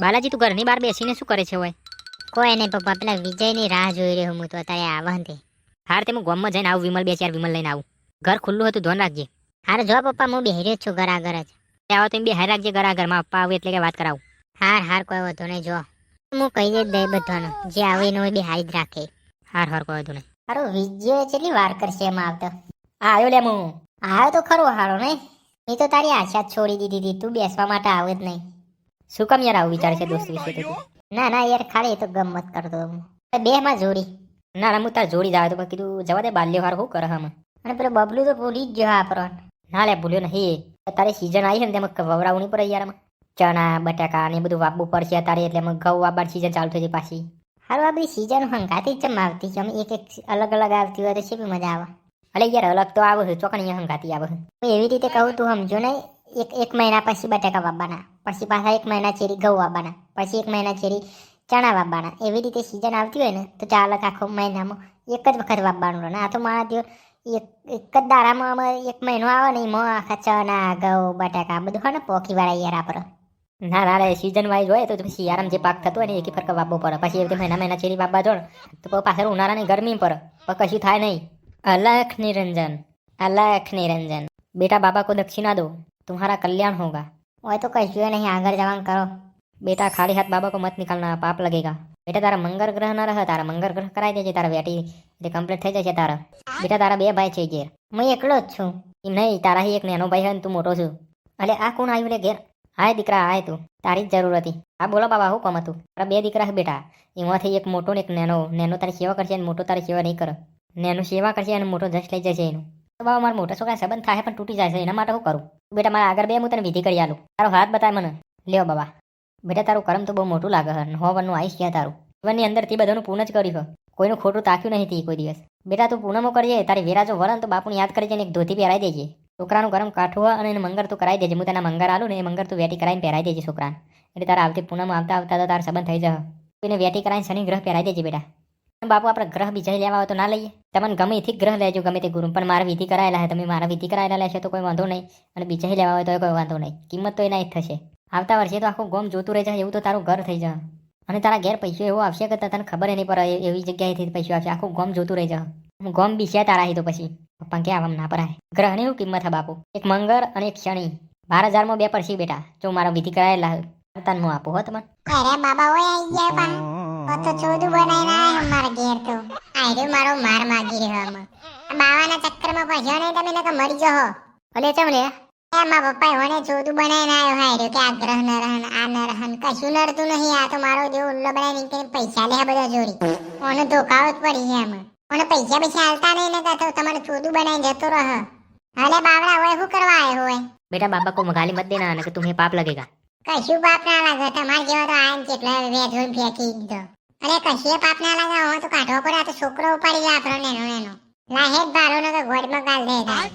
બાલાજી તું ઘરની બહાર બેસીને શું કરે છે હોય કોઈ નહીં પપ્પા પેલા વિજયની રાહ જોઈ રહ્યો હું તો અત્યારે આવા દે હાર તે હું ગોમમાં જઈને આવું વિમલ બે ચાર વિમલ લઈને આવું. ઘર ખુલ્લું હતું ધોન રાખજે. હારે જો પપ્પા હું બેહી રહ્યો છું ઘર આગળ જ આવો તમે બેહાર રાખજે ઘર આ ઘરમાં પપ્પા આવે એટલે કે વાત કરાવું. હાર હાર કોઈ વધુ નહીં જો. હું કહી દઈ દઈ બધાનું જે આવે એનો હોય બે હાઈ જ રાખે. હાર હાર કોઈ વધુ નહીં. હારું વિજય કેટલી વાર કરશે એમાં આવતો? આવ્યો લે હું. આવ્યો તો ખરો હારો નહીં? મેં તો તારી આશા છોડી દીધી હતી તું બેસવા માટે આવે જ નહીં. શું કામ યાર આવું વિચાર છે દોસ્ત વિશે તો ના ના યાર, ખાલી એ તો ગમત કરતો. બે માં જોડી. ના ના, હું તાર જોડી જ આવ્યો તો કીધું જવા દે બાલ્યો હાર શું કરે હમ. અને પેલો બબલું તો ભૂલી જ ગયો આપણો ના લે, ભૂલ્યો નહીં. તારે સીઝન આવી છે ને તેમાં વવરાવણી પડે યાર ચણા, બટાકા ને બધું વાપવું પડશે તારે એટલે ઘઉં વાપર સીઝન ચાલુ થઈ પાછી. હારું, આ બધી સિઝન હંગાતી જ ચમ આવતી છે? એક એક અલગ અલગ આવતી હોય તો છે બી મજા આવે? અલે યાર, અલગ તો આવે છે ચોકણી હંગાતી આવે હું એવી રીતે કહું તું, સમજો ને એક એક મહિના પછી બટાકા વાવવાના. પછી પાછા એક મહિના ચેરી ઘઉં વાવવાના પછી એક મહિના ચેરી ચણા વાવવાના એવી રીતે સિઝન આવતી હોય ને, તો ચાલક આખો મહિનામાં એક જ વખત વાવવાનું રહે. આ તો મારા જો એક એક જ દાડામાં અમે એક મહિનો આવે ને, એમાં આખા ચણા, ઘઉં, બટાકા બધું હોય ને પોકીવાળા યાર આપણે ના ના રે સિઝન વાઇઝ હોય, તો શિયાળામાં જે પાક થતો હોય ને એકી ફરક વાવવો પડે. પછી એવી મહિના મહિના ચેરી વાવવા જો તો પાછળ ઉનાળાની ગરમી પર કશું થાય નહીં. અલખ નિરંજન અલખ નિરંજન. બેટા બાબા કો દક્ષિણા દો. તુમ્હારા કલ્યાણ હોગા. હોય તો કઈ જોયો નહીં, આગળ જવાનું કરો. બેટા, ખાલી હાથ બાબા કો મત નીકળના, પાપ લગેગા. બેટા, તારા મંગળ ગ્રહ ન રહે, તારા મંગળ ગ્રહ કરાવી દેજે, તારા બેટી. એટલે કમ્પ્લીટ થઈ જશે તારા. બેટા, તારા બે ભાઈ છે ઘેર. હું એકલો જ છું. એમ નહીં, તારા એક નાનો ભાઈ હોય તું મોટો છું. એટલે આ કોણ આવ્યું લે ઘેર? હાય દીકરા, હાય તું. તારી જ જરૂર હતી. હા, બોલો બાબા, હું કોમ હતું? તારા બે દીકરા બેટા. એમાંથી એક મોટો ને એક નાનો. નેનો તારી સેવા કરશે અને મોટો તારી સેવા નહીં કરે. નેનો સેવા કરશે અને મોટો જશ લઈ જશે એનું. બાબા, મારા મોટા છોકરા સંબંધ થાય પણ તૂટી જશે, એના માટે હું કરું? બેટા, મારા આગળ બે હું તને વિધિ કરી આલું. તારો હાથ બતાય મને. લ્યો બાબા. બેટા, તારું કરમ તો બહુ મોટું લાગે છે નો વનનું આઈશ ક્યાં તારું? જીવનની અંદરથી બધાનું પૂર્ણ જ કર્યું છે કોઈનું ખોટું તાક્યું નહીં કોઈ દિવસ. બેટા, તું પૂનમો કરીએ તારી વેરા જો વરણ તો બાપુને યાદ કરી જઈને એક ધોતી પહેરાઈ દેજે. છોકરાનું ગરમ કાઠું અને એને મંગર તું કરાવી દેજે. હું તેના મંગર આલું ને એ મંગર તું વેટી કરાવીને પહેરાઈ દેજે છોકરાને. એટલે તારા આવતી પૂનમ આવતા આવતા તો તારા સંબંધ થઈ જશે. એને વેટી કરાવીને શનિ ગ્રહ પહેરાઈ દેજે બેટા. બાપુ, આપણે ગ્રહ બીજા લેવા હોય તો ના લઈએ? તમને ગમે એથી ગ્રહ લેજો, ગમે તે ગુરુ પણ મારા વિધિ કરાયેલા છે, તમે મારા વિધિ કરાયેલા લેશે તો કોઈ વાંધો નહીં. અને બીજા લેવા હોય તો કોઈ વાંધો નહીં. કિંમત તો એના જ થશે. આવતા વર્ષે તો આખું ગોમ જોતું રહી જાય એવું તો તારું ઘર થઈ જાય અને તારા ઘેર પૈસો એવો આવશે કે તને ખબર નહીં પડે એવી જગ્યાએથી પૈસો આવશે. આખું ગોમ જોતું રહી જાય ગોમ બી છે તારા તો પછી. પપ્પા કે આમ ના પરાય. ગ્રહની શું કિંમત હા બાપુ? એક મંગળ અને એક શનિ. બાર હજારમાં બે પરસી બેટા. જો મારા વિધિ કરાયેલા તને હું આપું હો તમને. ઓ તો ચોદું બનાવીને આયા મારા ઘેર તો આયરો મારો માર માગી રહ્યો આમાં આ બાવાના ચક્કરમાં ફસ્યો નહીં તમે નકર મરી જહો ભલે ચમ લે એ મારા પપ્પા મને ચોદું બનાવીને આવ્યો હાયરો કે આ ગ્રહ ન રહન આ ન રહન કશું નડતું નહીં આ તો મારો જેવો ઉલ્લો બનાવીને નીકળીને પૈસા લે આ બધા જોડી ઓને ધોકાવ જ પડી છે આમાં ઓને પૈસા પૈસા હાલતા નહીં ને તો તમારે ચોદું બનાવીને જતો રહ હાલે બાવડા હોય શું કરવા આવ્યો હોય बेटा बाबा को गाली मत देना नहीं तुम्हें पाप लगेगा કશું પાપ ના લાગે તમારે જેવા તો આયન કેટલા વેધોન ફેંકી દીધો અરે કશીએ પાપ ના લાગે? હો તો કાઢો પડે આ તો છોકરો ઉપાડી જાય આપણો નેનો નેનો લાહેજ બારો નો તો ગોડમાં ગાલ દે તારે.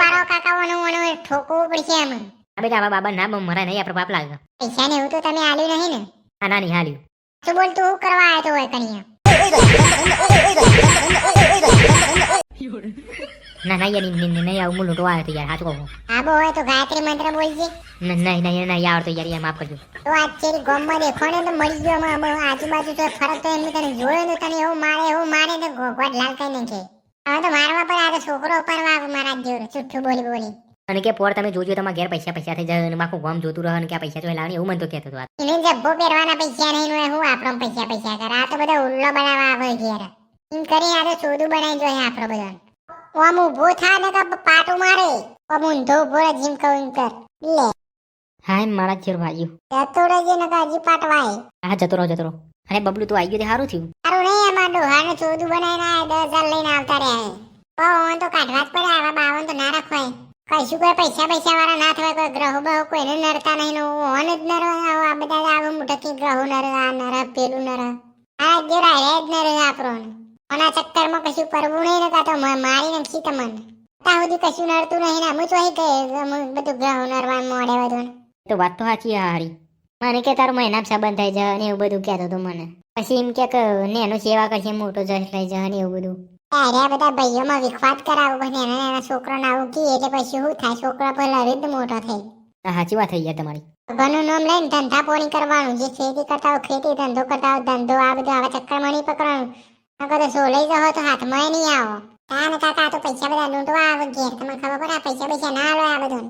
બારો કાકા ઓનો ઓનો ઠોકવું પડશે એમ. અબે આવા બાબા ના મરાય નહીં આપણો પાપ લાગે. પૈસા ને એવું તો તમે આલ્યું નહીં ને? આ ના નહીં હાલ્યું. શું બોલ તું કરવા આવ્યો તો હોય કણિયા ના ના યાર નહીં નહીં આવું હું લૂંટવા આવ્યો તો યાર સાચું કહું આબો હોય તો ગાયત્રી મંત્ર બોલજે. નહીં નહીં નહીં નહીં આવડતો યાર યાર માફ કરજો. તો આ ચેરી ગોમમાં દેખો તો મળી ગયો આમાં આજુબાજુ તો ફરક તો એમને તને જોયો ને તને એવું મારે એવું મારે તો ગોગવાટ લાલ કઈ નાખે હવે તો મારવા પર આ તો છોકરો પરવા આવે મારા જેવડો છૂઠું બોલી બોલી. અને કે પોર તમે જોજો તમારા ઘેર પૈસા પૈસા થઈ જાય અને માખું ગોમ જોતું રહે અને કે પૈસા જોઈ લાવણી એવું મન તો કહેતો હતો એને જબ્બો પહેરવાના પૈસા નહીં હોય હું આપણો પૈસા પૈસા કરે આ તો બધા ઉલ્લો બનાવવા આવે ઘેર. એમ કરી આ તો ચોદું બનાવી જોઈએ આપણો બધા. આમ ઊભો થા ને કે પાટો મારે. ઓમ ઊંધો ઊભો રે જીમ કહું કર લે. હાય મારા જ ભાઈઓ જતો રહેજે ને કે પાટવાય. હા જતો રહો જતો રહો. અરે બબલુ તું આવી ગયો તે સારું થયું? સારું નહીં એમાં ડોહાને ચોદું બનાવીને આ દસ હજાર લઈને આવતા રહ્યા પણ તો કાઢવા જ પડે આવા બાવન તો ના રાખવાય. કશું કોઈ પૈસા પૈસા વાળા ના થવાય કોઈ ગ્રહો બહુ કોઈને નડતા નહીં નું ઓન જ નર આ બધા આવું મોટકી ગ્રહો નર આ નર પેલું નર. આ જે રાહે જ નર આપણો ઓના ચક્કરમાં કશું કરવું નહીં ને તો મારી નાખી તમને ત્યાં સુધી કશું નડતું નહીં ને અમે તો અહીં બધું ગ્રહો નરવા મોડે બધું તો વાત તો સાચી હારી. મને કે તારું મહિના સંબંધ થઈ જાય ને એવું બધું કહેતો હતો મને. પછી એમ કે નેનો સેવા કરશે મોટો જશ લઈ જાય ને એવું બધું. અરે બધા ભાઈઓમાં વિખવાદ કરાવો પણ એના એના છોકરાને આવું કી એટલે પછી શું થાય? છોકરા પર લડી જ મોટો થઈ સાચી વાત થઈ યાર તમારી. ભગવાનનું નામ લઈને ધંધા પોણી કરવાનું જે ખેતી કરતા હોય ખેતી ધંધો કરતા હોય ધંધો આ બધું આવા ચક્કરમાં નહીં પકડવાનું. નકર તો સોલાઈ જવો તો હાથમાં નહીં આવો. તાને આ તો પૈસા બધા લૂંટવા આવે, ઘેર તમને ખબર પડે પૈસા પૈસા ના લો આ બધું